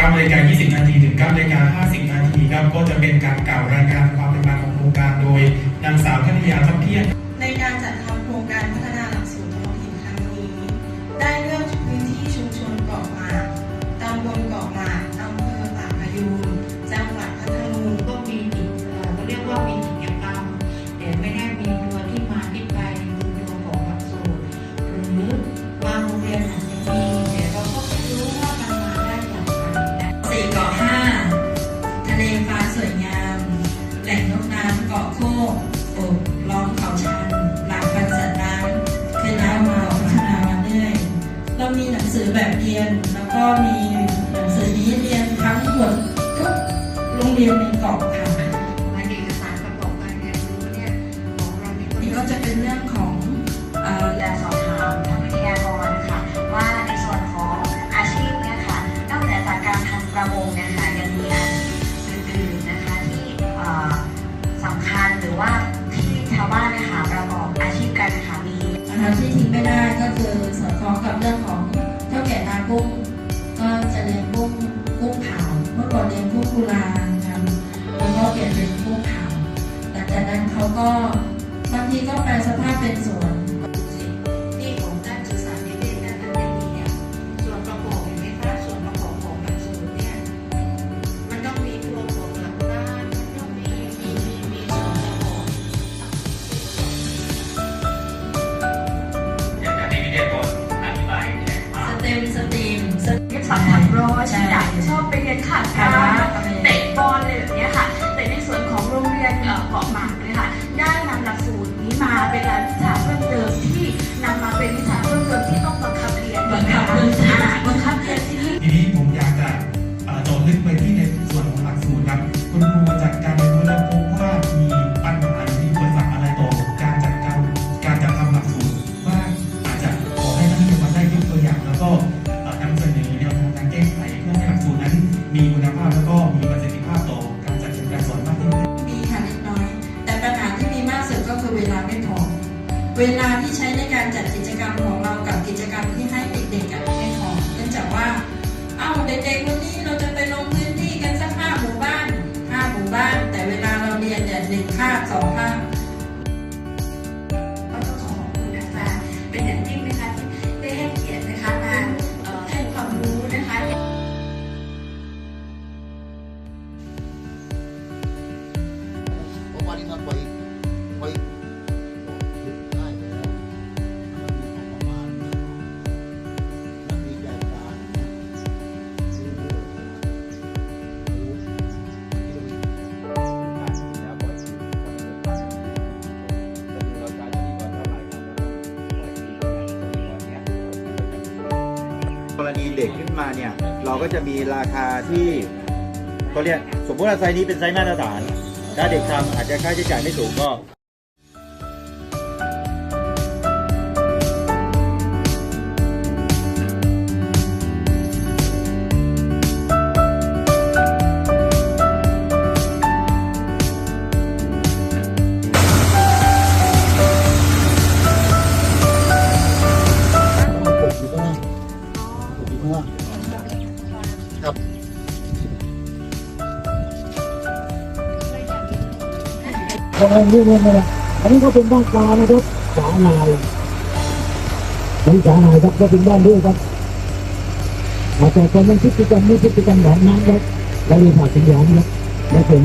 9นาฬิกา20 นาทีถึง9นาฬิกา50 นาทีครับก็จะเป็นการกล่าวรายการความเป็นมาของโครงการโดยนางสาวธนิยาทัพเทียน รียน แล้วก็มีหนังสือนี้เรียนทั้งหมดทุกโรงเรียนในเกาะค่ะมันเอกสารประกอบการเรียนรู้เนี่ยของเรานี่นี่ก็จะเป็นเรื่องของเอ่ออยากสอบถามทางวิทยากรค่ะว่าในส่วนของอาชีพเนี่ยค่ะนอกเหนือจากการทำประมงเนี่ยค่ะยังมีอาชีพอื่นๆนะคะที่เอ่อสำคัญหรือว่าที่ชาวบ้านนะคะประกอบอาชีพกันนะคะมีอาหารที่ทิ้งไม่ได้ก็คือสอดคล้องกับเรื่องของเท่าแกุ้งก็จะเรียนกุ้งกุ้งเผาเมื่อก่อนเรียนกุ้งกุลาทำแล้วก็เปลี่ยนเป็นกุ้งเผาหลังจากนั้นเขาก็บางทีก็แปลสภาพเป็นสวน ไปเรียนขาดการ คือเวลาไม่พอ เวลาที่ใช้ในการจัดกิจกรรมของเรากับกิจกรรมที่ให้เด็กๆไม่พอเนื่องจากว่า เอ้าเด็กๆวันนี้ กรณีเด็กขึ้นมาเนี่ย เราก็จะมีราคาที่เขาเรียกสมมติว่าไซส์นี้เป็นไซส์มาตรฐาน ถ้าเด็กทำอาจจะค่าใช้จ่ายไม่สูงก็ ทางนี้เนี่ยนะอันนี้ก็เป็นบ้านปลานะครับสาลายนี่สาลายครับก็เป็นบ้านด้วยครับอาจจะกำลังพฤติกรรมนี้พฤติกรรมแบบนั้นครับเราเรียกว่าเป็นอย่างครับและผม